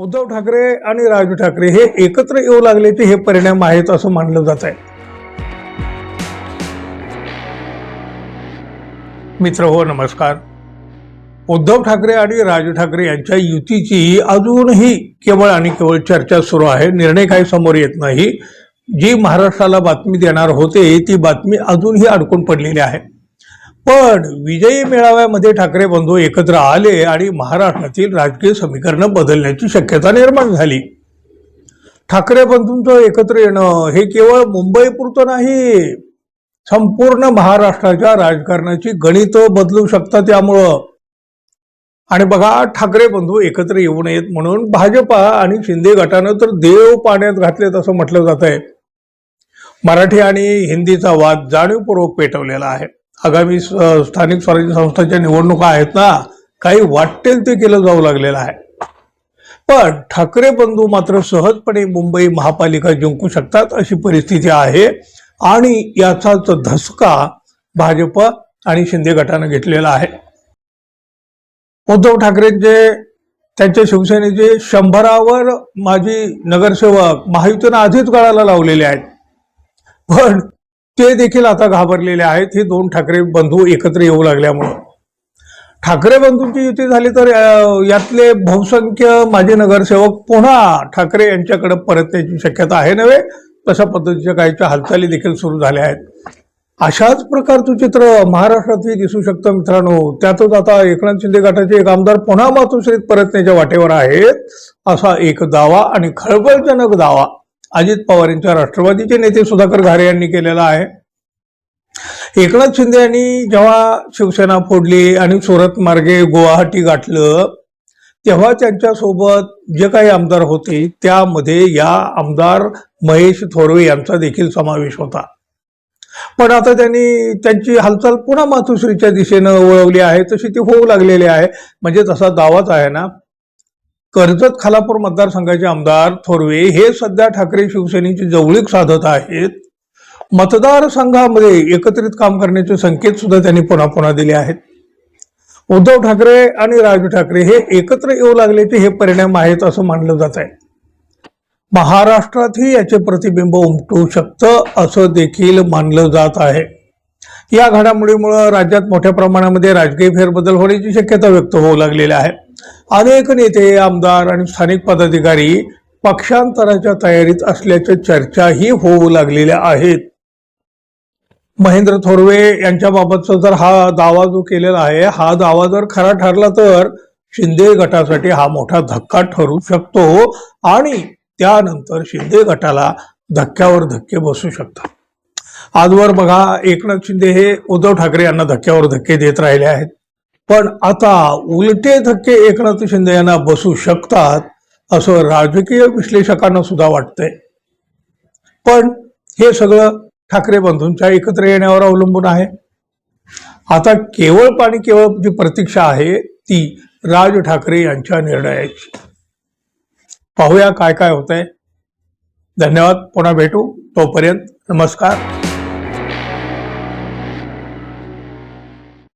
उद्धव ठाकरे आणि राज ठाकरे हे एकत्र येऊ लागले ते हे परिणाम आहेत असं मानलं जात आहे. मित्र हो नमस्कार. उद्धव ठाकरे आणि राज ठाकरे यांच्या युतीची अजूनही केवळ आणि केवळ चर्चा सुरू आहे. निर्णय काही समोर येत नाही. जी महाराष्ट्राला बातमी देणार होते ती बातमी अजूनही अडकून पडलेली आहे. पण विजयी मेळाव्यामध्ये ठाकरे बंधू एकत्र आले आणि महाराष्ट्रातील राजकीय समीकरणं बदलण्याची शक्यता निर्माण झाली. ठाकरे बंधूंचं एकत्र येणं हे केवळ मुंबईपुरतं नाही संपूर्ण महाराष्ट्राच्या राजकारणाची गणित बदलू शकतात त्यामुळं आणि बघा ठाकरे बंधू एकत्र येऊ नयेत म्हणून भाजपा आणि शिंदे गटानं तर देव पाण्यात घातलेत असं म्हटलं जात आहे मराठी आणि हिंदीचा वाद जाणीवपूर्वक पेटवलेला आहे. आगामी स्थानिक स्वराज्य संस्थांच्या निवडणुका आहेत ना काही वाटेल ते केलं जाऊ लागलेलं आहे. पण ठाकरे बंधू मात्र सहजपणे मुंबई महापालिका जिंकू शकतात अशी परिस्थिती आहे आणि याचाच धसका भाजप आणि शिंदे गटानं घेतलेला आहे. उद्धव ठाकरेंचे त्यांच्या शिवसेनेचे शंभरावर माजी नगरसेवक महायुतीनं आधीच गळाला लावलेले आहेत. पण ते देखील आता घाबरलेले आहेत. हे दोन ठाकरे बंधू एकत्र येऊ लागल्यामुळं. ठाकरे बंधूंची युती झाली तर यातले बहुसंख्य माजी नगरसेवक पुन्हा ठाकरे यांच्याकडे परतण्याची शक्यता आहे नव्हे तशा पद्धतीच्या काहीच्या हालचाली देखील सुरू झाल्या आहेत. अशाच प्रकारचं चित्र महाराष्ट्रातही दिसू शकतं मित्रांनो. त्यातच आता एकनाथ शिंदे गटाचे एक आमदार पुन्हा मातोश्रीत परतण्याच्या वाटेवर आहेत. असा एक दावा आणि खळबळजनक दावा अजित पवार यांच्या राष्ट्रवादीचे नेते सुधाकर घारे यांनी केलेला आहे. एकनाथ शिंदे यांनी जेव्हा शिवसेना फोडली आणि सुरत मार्गे गुवाहाटी गाठलं तेव्हा त्यांच्यासोबत जे काही आमदार होते त्यामध्ये या आमदार महेश थोरवे यांचा देखील समावेश होता. पण आता त्यांनी त्यांची हालचाल पुन्हा मातोश्रीच्या दिशेनं वळवली आहे तशी ती होऊ लागलेली आहे. म्हणजे तसा दावाच आहे ना. कर्जत खालापूर मतदारसंघाचे आमदार थोरवे हे सध्या ठाकरे शिवसेनेची जवळीक साधत आहेत. मतदारसंघामध्ये एकत्रित काम करण्याचे संकेत सुद्धा त्यांनी पुन्हा पुन्हा दिले आहेत. उद्धव ठाकरे आणि राज ठाकरे हे एकत्र येऊ लागल्याचे हे परिणाम आहेत असं मानलं जात आहे. महाराष्ट्रातही याचे प्रतिबिंब उमटू शकतं असं देखील मानलं जात आहे. या घडामोडीमुळं राज्यात मोठ्या प्रमाणामध्ये राजकीय फेरबदल होण्याची शक्यता व्यक्त होऊ लागलेली आहे. अनेक नेते आमदार आणि स्थानिक पदाधिकारी पक्षांतराच्या तयारीत असल्याच्या चर्चाही होऊ लागलेल्या आहेत. महेंद्र थोरवे यांच्याबाबतचा जर हा दावा जो केलेला आहे हा दावा जर खरा ठरला तर शिंदे गटासाठी हा मोठा धक्का ठरू शकतो आणि त्यानंतर शिंदे गटाला धक्क्यावर धक्के बसू शकतात. आजवर बघा एकनाथ शिंदे हे उद्धव ठाकरे यांना धक्क्यावर धक्के देत राहिले आहेत. पण आता उलटे धक्के एकनाथ शिंदे यांना बसू शकतात असं राजकीय विश्लेषकांना सुद्धा वाटतंय. पण हे सगळं ठाकरे बंधूंच्या एकत्र येण्यावर अवलंबून आहे. आता केवळ पाणी केवळ जी प्रतीक्षा आहे ती राज ठाकरे यांच्या निर्णयाची. पाहूया काय काय होतंय. धन्यवाद. पुन्हा भेटू. तोपर्यंत नमस्कार.